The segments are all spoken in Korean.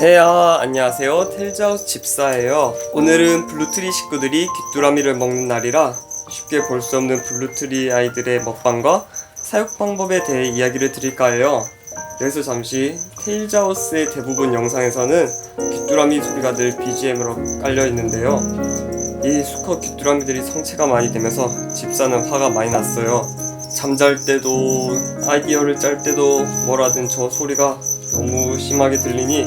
네, 아, 안녕하세요. 텔자우스 집사예요. 오늘은 블루트리 식구들이 귀뚜라미를 먹는 날이라 쉽게 볼 수 없는 블루트리 아이들의 먹방과 사육 방법에 대해 이야기를 드릴까 해요. 여기서 잠시 테일자우스의 대부분 영상에서는 귀뚜라미 소리가 늘 BGM으로 깔려 있는데요. 이 수컷 귀뚜라미들이 성체가 많이 되면서 집사는 화가 많이 났어요. 잠잘 때도 아이디어를 짤 때도 뭐라든 저 소리가 너무 심하게 들리니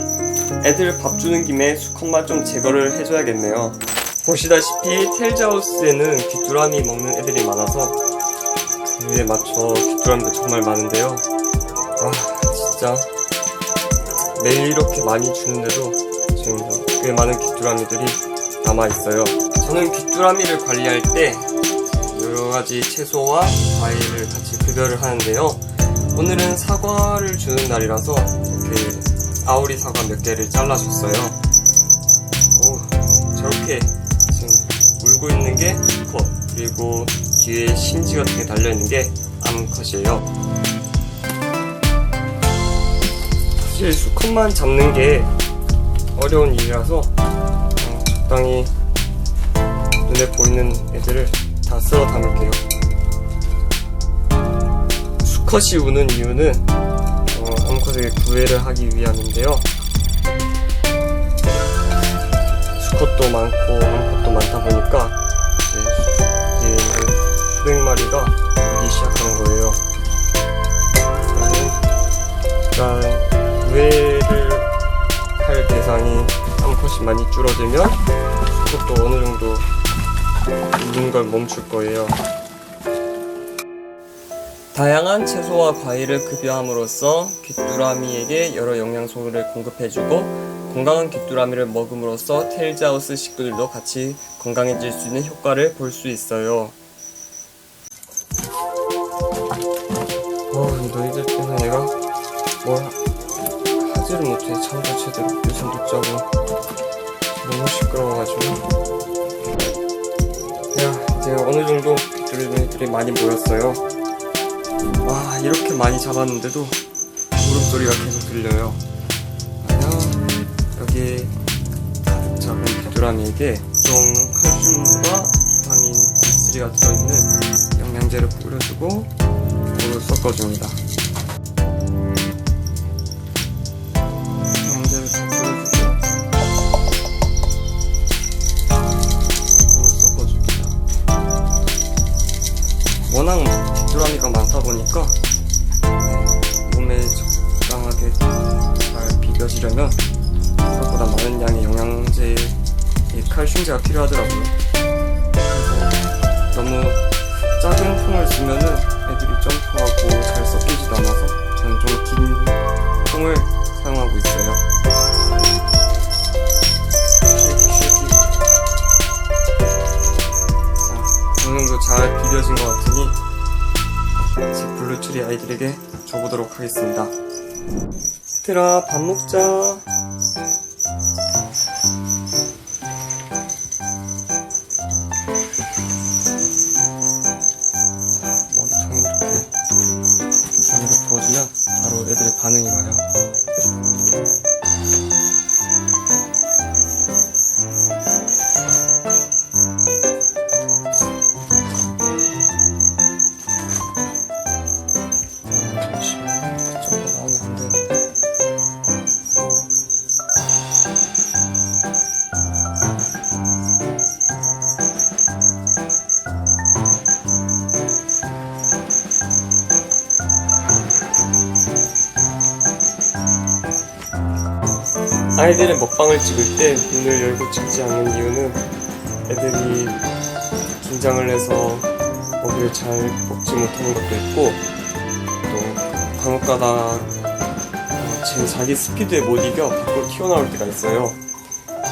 애들 밥 주는 김에 수컷만 좀 제거를 해줘야겠네요. 보시다시피 텔자우스에는 귀뚜라미 먹는 애들이 많아서 그에 맞춰 귀뚜라미도 정말 많은데요. 아 진짜 매일 이렇게 많이 주는데도 지금 꽤 많은 귀뚜라미들이 남아 있어요. 저는 귀뚜라미를 관리할 때 여러 가지 채소와 과일을 같이 급여를 하는데요. 오늘은 사과를 주는 날이라서 이렇게 아오리 사과 몇 개를 잘라줬어요. 오, 저렇게 지금 울고 있는 게 수컷, 그리고 뒤에 심지 같은 게 달려있는 게 암컷이에요. 사실 수컷만 잡는 게 어려운 일이라서 어, 적당히 눈에 보이는 애들을 다 쓸어 담을게요. 수컷이 우는 이유는 어, 암컷에게 구애를 하기 위함인데요. 수컷도 많고 암컷도 많다 보니까 이제, 수, 이제 수백 마리가 울기 시작하는 거예요. 일단 구애를 할 대상이 암컷이 많이 줄어들면 수컷도 어느 정도 우는 걸 멈출 거예요. 다양한 채소와 과일을 급여함으로써 귀뚜라미에게 여러 영양소를 공급해주고 건강한 귀뚜라미를 먹음으로써 테일자우스 식구들도 같이 건강해질 수 있는 효과를 볼 수 있어요. 어, 너희들 때문에 내가 뭘 하지를 못해. 잠도 제대로 요즘도 자고 너무 시끄러워가지고. 야, 이제 어느 정도 귀뚜라미들이 많이 모였어요. 와 이렇게 많이 잡았는데도 울음소리가 계속 들려요. 그러면 여기에 가득 잡은 귀뚜라미에게 좀 칼슘과 비타민 B3가 들어있는 영양제를 뿌려주고 물을 섞어줍니다 보니까 네, 몸에 적당하게 잘 비벼지려면 생각보다 많은 양의 영양제, 이 칼슘제가 필요하더라고요. 그래서 너무 작은 통을 쓰면은 애들이 점프하고 잘 섞이지도 않아서 저는 좀 긴 통을 사용하고 있어요. 잘 비벼진 것 같으니 이 제 블루트리 아이들에게 줘보도록 하겠습니다. 얘들아, 밥 먹자. 머리통에 이렇게 반으로 부어주면 바로 애들의 반응이 와요. 아이들의 먹방을 찍을 때 문을 열고 찍지 않는 이유는 애들이 긴장을 해서 먹이를 잘 먹지 못하는 것도 있고 또 간혹 가다 어, 제 자기 스피드에 못 이겨 밖으로 튀어나올 때가 있어요.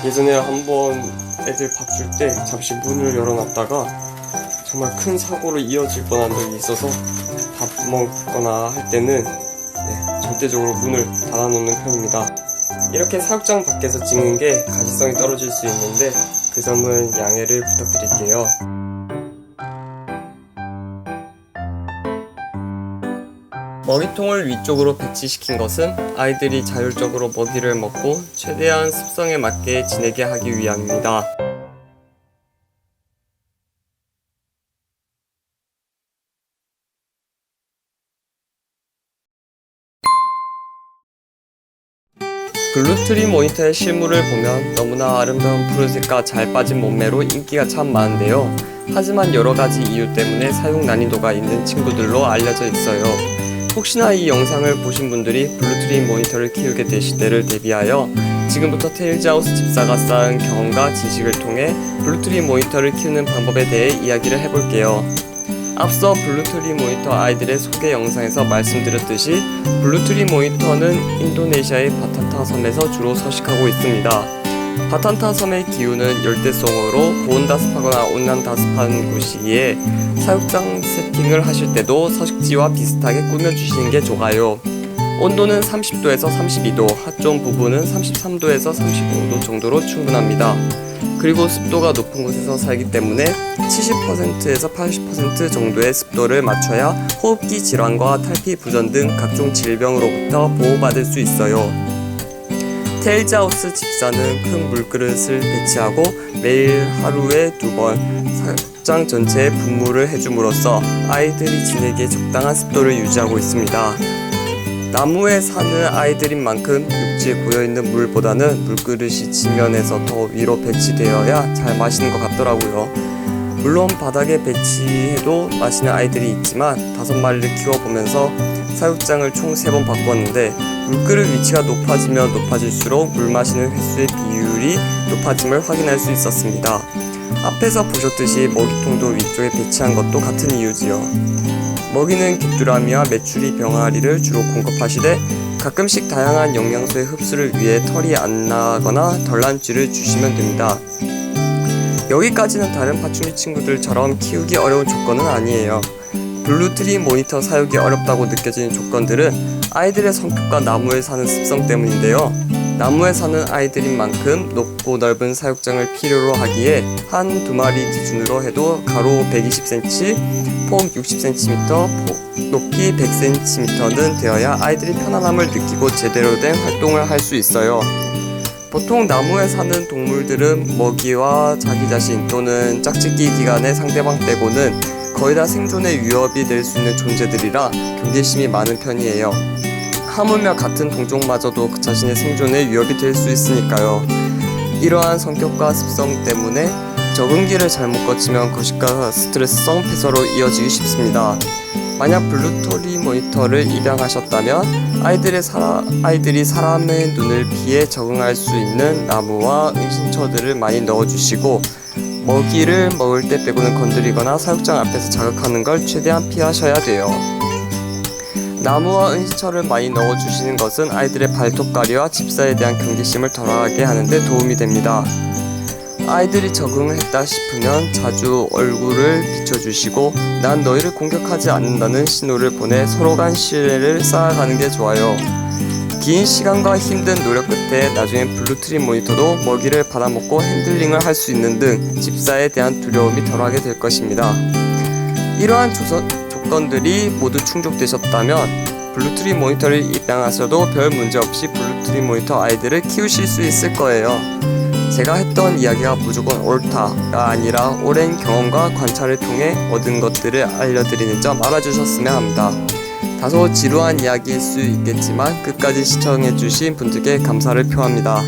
예전에 한번 애들 밥 줄 때 잠시 문을 열어놨다가 정말 큰 사고로 이어질 뻔한 적이 있어서 밥 먹거나 할 때는 네, 절대적으로 문을 닫아놓는 편입니다. 이렇게 사육장 밖에서 찍는 게 가시성이 떨어질 수 있는데 그 점은 양해를 부탁드릴게요. 먹이통을 위쪽으로 배치시킨 것은 아이들이 자율적으로 먹이를 먹고 최대한 습성에 맞게 지내게 하기 위함입니다. 블루트리 모니터의 실물을 보면 너무나 아름다운 푸르색과 잘 빠진 몸매로 인기가 참 많은데요. 하지만 여러 가지 이유 때문에 사용 난이도가 있는 친구들로 알려져 있어요. 혹시나 이 영상을 보신 분들이 블루트리 모니터를 키우게 되실 때를 대비하여 지금부터 테일즈하우스 집사가 쌓은 경험과 지식을 통해 블루트리 모니터를 키우는 방법에 대해 이야기를 해볼게요. 앞서 블루트리 모니터 아이들의 소개 영상에서 말씀드렸듯이 블루트리 모니터는 인도네시아의 바탄타 섬에서 주로 서식하고 있습니다. 바탄타 섬의 기후는 열대성으로 고온다습하거나 온난다습한 곳이기에 사육장 세팅을 하실 때도 서식지와 비슷하게 꾸며주시는 게 좋아요. 온도는 30도에서 32도, 핫존 부분은 33도에서 35도 정도로 충분합니다. 그리고 습도가 높은 곳에서 살기 때문에 70%에서 80% 정도의 습도를 맞춰야 호흡기 질환과 탈피 부전 등 각종 질병으로부터 보호받을 수 있어요. 테일즈하우스 집사는 큰 물그릇을 배치하고 매일 하루에 두 번 사육장 전체에 분무를 해줌으로써 아이들이 지내기에 적당한 습도를 유지하고 있습니다. 나무에 사는 아이들인 만큼 육지에 고여있는 물보다는 물그릇이 지면에서 더 위로 배치되어야 잘 마시는 것 같더라고요. 물론 바닥에 배치해도 마시는 아이들이 있지만 다섯 마리를 키워보면서 사육장을 총 세 번 바꿨는데 물그릇 위치가 높아지면 높아질수록 물 마시는 횟수의 비율이 높아짐을 확인할 수 있었습니다. 앞에서 보셨듯이 먹이통도 위쪽에 배치한 것도 같은 이유지요. 먹이는 귀뚜라미와 메추리 병아리를 주로 공급하시되 가끔씩 다양한 영양소의 흡수를 위해 털이 안 나거나 덜난 쥐를 주시면 됩니다. 여기까지는 다른 파충류 친구들처럼 키우기 어려운 조건은 아니에요. 블루트리 모니터 사육이 어렵다고 느껴지는 조건들은 아이들의 성격과 나무에 사는 습성 때문인데요. 나무에 사는 아이들인 만큼 높고 넓은 사육장을 필요로 하기에 한 두 마리 기준으로 해도 가로 120cm, 폭 60cm, 높이 100cm는 되어야 아이들이 편안함을 느끼고 제대로 된 활동을 할 수 있어요. 보통 나무에 사는 동물들은 먹이와 자기 자신 또는 짝짓기 기간에 상대방 빼고는 거의 다 생존의 위협이 될 수 있는 존재들이라 경계심이 많은 편이에요. 하물며 같은 동종마저도 그 자신의 생존에 위협이 될 수 있으니까요. 이러한 성격과 습성 때문에 적응기를 잘못 거치면 거식과 스트레스성 폐설로 이어지기 쉽습니다. 만약 블루토리 모니터를 입양하셨다면 아이들의 사라, 아이들이 사람의 눈을 피해 적응할 수 있는 나무와 은신처들을 많이 넣어주시고 먹이를 먹을 때 빼고는 건드리거나 사육장 앞에서 자극하는 걸 최대한 피하셔야 돼요. 나무와 은신처를 많이 넣어주시는 것은 아이들의 발톱가리와 집사에 대한 경계심을 덜하게 하는데 도움이 됩니다. 아이들이 적응을 했다 싶으면 자주 얼굴을 비춰주시고 난 너희를 공격하지 않는다는 신호를 보내 서로 간 신뢰를 쌓아가는 게 좋아요. 긴 시간과 힘든 노력 끝에 나중엔 블루트리 모니터도 먹이를 받아먹고 핸들링을 할 수 있는 등 집사에 대한 두려움이 덜하게 될 것입니다. 이러한 조서, 조건들이 모두 충족되셨다면 블루트리 모니터를 입양하셔도 별 문제 없이 블루트리 모니터 아이들을 키우실 수 있을 거예요. 제가 했던 이야기가 무조건 옳다가 아니라 오랜 경험과 관찰을 통해 얻은 것들을 알려드리는 점 알아주셨으면 합니다. 다소 지루한 이야기일 수 있겠지만 끝까지 시청해주신 분들께 감사를 표합니다.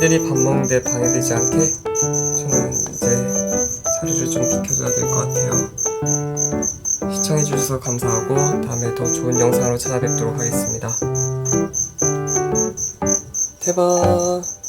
아이들이 밥 먹는데 방해되지 않게 저는 이제 자리를 좀 비켜줘야 될 것 같아요. 시청해주셔서 감사하고 다음에 더 좋은 영상으로 찾아뵙도록 하겠습니다. 대박!